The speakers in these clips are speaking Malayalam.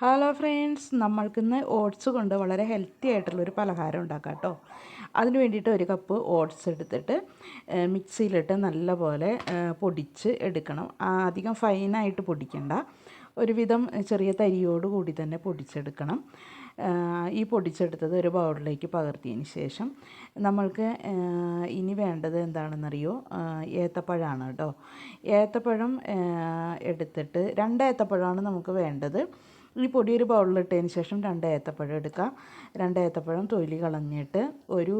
ഹലോ ഫ്രണ്ട്സ് നമ്മൾക്കിന്ന് ഓട്സ് കൊണ്ട് വളരെ ഹെൽത്തി ആയിട്ടുള്ളൊരു പലഹാരം ഉണ്ടാക്കാം കേട്ടോ. അതിന് വേണ്ടിയിട്ട് ഒരു കപ്പ് ഓട്സ് എടുത്തിട്ട് മിക്സിയിലിട്ട് നല്ലപോലെ പൊടിച്ച് എടുക്കണം. അധികം ഫൈനായിട്ട് പൊടിക്കണ്ട. ഒരുവിധം ചെറിയ തരിയോട് കൂടി തന്നെ പൊടിച്ചെടുക്കണം. ഈ പൊടിച്ചെടുത്തത് ഒരു ബൗളിലേക്ക് പകർത്തിയതിന് ശേഷം നമ്മൾക്ക് ഇനി വേണ്ടത് എന്താണെന്നറിയോ? ഏത്തപ്പഴമാണ് കേട്ടോ. ഏത്തപ്പഴം എടുത്തിട്ട് രണ്ട് ഏത്തപ്പഴമാണ് നമുക്ക് വേണ്ടത്. ഈ പൊടി ഒരു ബൗളിലിട്ടതിന് ശേഷം രണ്ട് ഏത്തപ്പഴം എടുക്കാം. രണ്ട് ഏത്തപ്പഴം തൊലി കളഞ്ഞിട്ട് ഒരു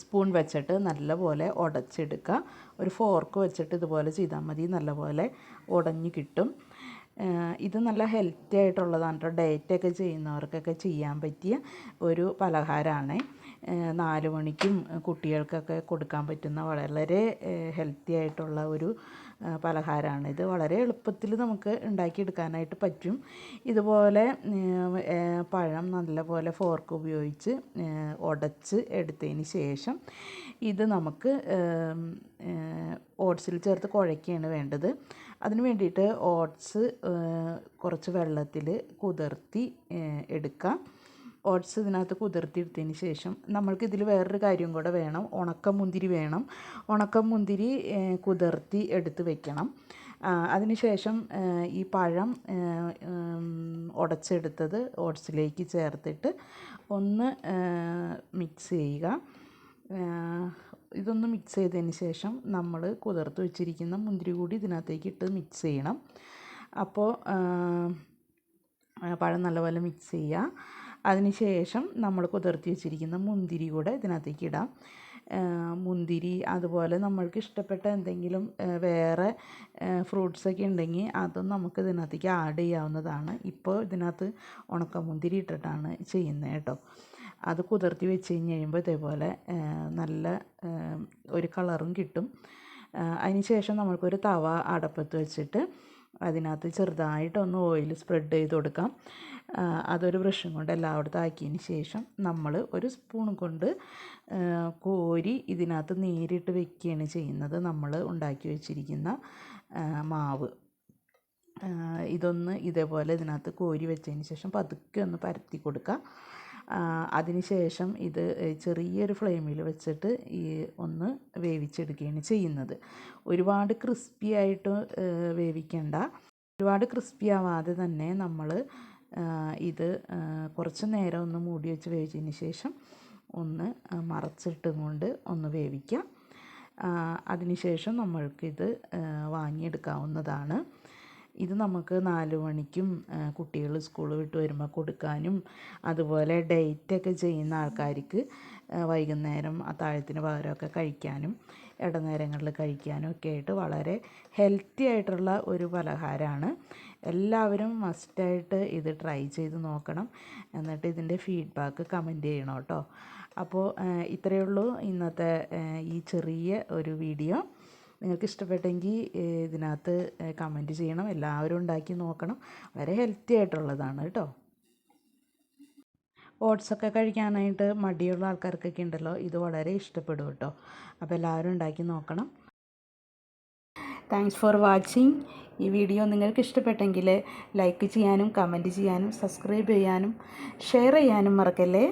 സ്പൂൺ വെച്ചിട്ട് നല്ലപോലെ ഉടച്ചെടുക്കുക ഒരു ഫോർക്ക് വെച്ചിട്ട് ഇതുപോലെ ചെയ്താൽ മതി. നല്ലപോലെ ഉടഞ്ഞു കിട്ടും. ഇത് നല്ല ഹെൽത്തി ആയിട്ടുള്ളതാണ് കേട്ടോ ഡയറ്റൊക്കെ ചെയ്യുന്നവർക്കൊക്കെ ചെയ്യാൻ പറ്റിയ ഒരു പലഹാരമാണ് നാല് മണിക്കും കുട്ടികൾക്കൊക്കെ കൊടുക്കാൻ പറ്റുന്ന വളരെ ഹെൽത്തി ആയിട്ടുള്ള ഒരു പലഹാരമാണ്. ഇത് വളരെ എളുപ്പത്തിൽ നമുക്ക് ഉണ്ടാക്കിയെടുക്കാനായിട്ട് പറ്റും. ഇതുപോലെ പഴം നല്ലപോലെ ഫോർക്ക് ഉപയോഗിച്ച് ഉടച്ച് എടുത്തതിന് ശേഷം ഇത് നമുക്ക് ഓട്സിൽ ചേർത്ത് കുഴയ്ക്കുകയാണ് വേണ്ടത്. അതിന് വേണ്ടിയിട്ട് ഓട്സ് കുറച്ച് വെള്ളത്തിൽ കുതിർത്തി എടുക്കാം. ഓട്സ് ഇതിനകത്ത് കുതിർത്തിയെടുത്തതിന് ശേഷം നമ്മൾക്ക് ഇതിൽ വേറൊരു കാര്യം കൂടെ വേണം. ഉണക്കമുന്തിരി വേണം. ഉണക്കമുന്തിരി മുന്തിരി കുതിർത്തി എടുത്ത് വെക്കണം. അതിനുശേഷം ഈ പഴം ഉടച്ചെടുത്തത് ഓട്സിലേക്ക് ചേർത്തിട്ട് ഒന്ന് മിക്സ് ചെയ്യുക. ഇതൊന്ന് മിക്സ് ചെയ്തതിന് ശേഷം നമ്മൾ കുതിർത്ത് വെച്ചിരിക്കുന്ന മുന്തിരി കൂടി ഇതിനകത്തേക്ക് ഇട്ട് മിക്സ് ചെയ്യണം. അപ്പോൾ പഴം നല്ലപോലെ മിക്സ് ചെയ്യുക. അതിന് ശേഷം നമ്മൾ കുതിർത്തി വെച്ചിരിക്കുന്ന മുന്തിരി കൂടെ ഇതിനകത്തേക്ക് ഇടാം. മുന്തിരി അതുപോലെ നമ്മൾക്ക് ഇഷ്ടപ്പെട്ട എന്തെങ്കിലും വേറെ ഫ്രൂട്ട്സൊക്കെ ഉണ്ടെങ്കിൽ അതും നമുക്ക് ഇതിനകത്തേക്ക് ആഡ് ചെയ്യാവുന്നതാണ്. ഇപ്പോൾ ഇതിനകത്ത് ഉണക്കമുന്തിരി ഇട്ടിട്ടാണ് ചെയ്യുന്നത് കേട്ടോ. അത് കുതിർത്തി വെച്ച് കഴിഞ്ഞ് കഴിയുമ്പോൾ ഇതേപോലെ നല്ല ഒരു കളറും കിട്ടും. അതിനുശേഷം അതിന് ശേഷം നമ്മൾക്കൊരു തവ അടപ്പത്ത് വെച്ചിട്ട് അതിനകത്ത് ചെറുതായിട്ടൊന്ന് ഓയിൽ സ്പ്രെഡ് ചെയ്ത് കൊടുക്കാം. അതൊരു ബ്രഷും കൊണ്ട് എല്ലായിടത്തും ആക്കിയതിന് ശേഷം നമ്മൾ ഒരു സ്പൂൺ കൊണ്ട് കോരി ഇതിനകത്ത് നേരിട്ട് വെക്കുകയാണ് ചെയ്യുന്നത്. നമ്മൾ ഉണ്ടാക്കി വെച്ചിരിക്കുന്ന മാവ്. ഇതൊന്ന് ഇതേപോലെ ഇതിനകത്ത് കോരി വെച്ചതിന് ശേഷം പതുക്കെ ഒന്ന് പരത്തി കൊടുക്കുക അതിനുശേഷം അതിന് ശേഷം ഇത് ചെറിയൊരു ഫ്ലെയിമിൽ വെച്ചിട്ട് ഈ ഒന്ന് വേവിച്ചെടുക്കുകയാണ് ചെയ്യുന്നത്. ഒരുപാട് ക്രിസ്പി ആയിട്ട് വേവിക്കേണ്ട. ഒരുപാട് ക്രിസ്പി ആവാതെ തന്നെ നമ്മൾ ഇത് കുറച്ച് നേരം ഒന്ന് മൂടി വെച്ച് വേവിച്ചതിന് ശേഷം ഒന്ന് മറച്ചിട്ടും കൊണ്ട് ഒന്ന് വേവിക്കാം. അതിനുശേഷം നമ്മൾക്കിത് വാങ്ങിയെടുക്കാവുന്നതാണ്. ഇത് നമുക്ക് നാല് മണിക്കും കുട്ടികൾ സ്കൂൾ വിട്ട് വരുമ്പോൾ കൊടുക്കാനും അതുപോലെ ഡേറ്റൊക്കെ ചെയ്യുന്ന ആൾക്കാർക്ക് വൈകുന്നേരം അത്താഴത്തിന് പകരമൊക്കെ കഴിക്കാനും ഇടനേരങ്ങളിൽ കഴിക്കാനും ഒക്കെ ആയിട്ട് വളരെ ഹെൽത്തി ആയിട്ടുള്ള ഒരു പലഹാരമാണ്. എല്ലാവരും മസ്റ്റായിട്ട് ഇത് ട്രൈ ചെയ്ത് നോക്കണം. എന്നിട്ട് ഇതിന്റെ ഫീഡ്ബാക്ക് കമന്റ് ചെയ്യണം കേട്ടോ. അപ്പോൾ ഇത്രയേ ഉള്ളൂ ഇന്നത്തെ ഈ ചെറിയ ഒരു വീഡിയോ നിങ്ങൾക്ക് ഇഷ്ടപ്പെട്ടെങ്കിൽ ഇതിനകത്ത് കമന്റ് ചെയ്യണം. എല്ലാവരും ഉണ്ടാക്കി നോക്കണം. വളരെ ഹെൽത്തി ആയിട്ടുള്ളതാണ് കേട്ടോ. ഓട്സൊക്കെ കഴിക്കാനായിട്ട് മടിയുള്ള ആൾക്കാർക്കൊക്കെ ഉണ്ടല്ലോ. ഇത് വളരെ ഇഷ്ടപ്പെടും കേട്ടോ. അപ്പോൾ എല്ലാവരും ഉണ്ടാക്കി നോക്കണം. താങ്ക്സ് ഫോർ വാച്ചിങ് ഈ വീഡിയോ നിങ്ങൾക്ക് ഇഷ്ടപ്പെട്ടെങ്കിൽ ലൈക്ക് ചെയ്യാനും കമന്റ് ചെയ്യാനും സബ്സ്ക്രൈബ് ചെയ്യാനും ഷെയർ ചെയ്യാനും മറക്കല്ലേ?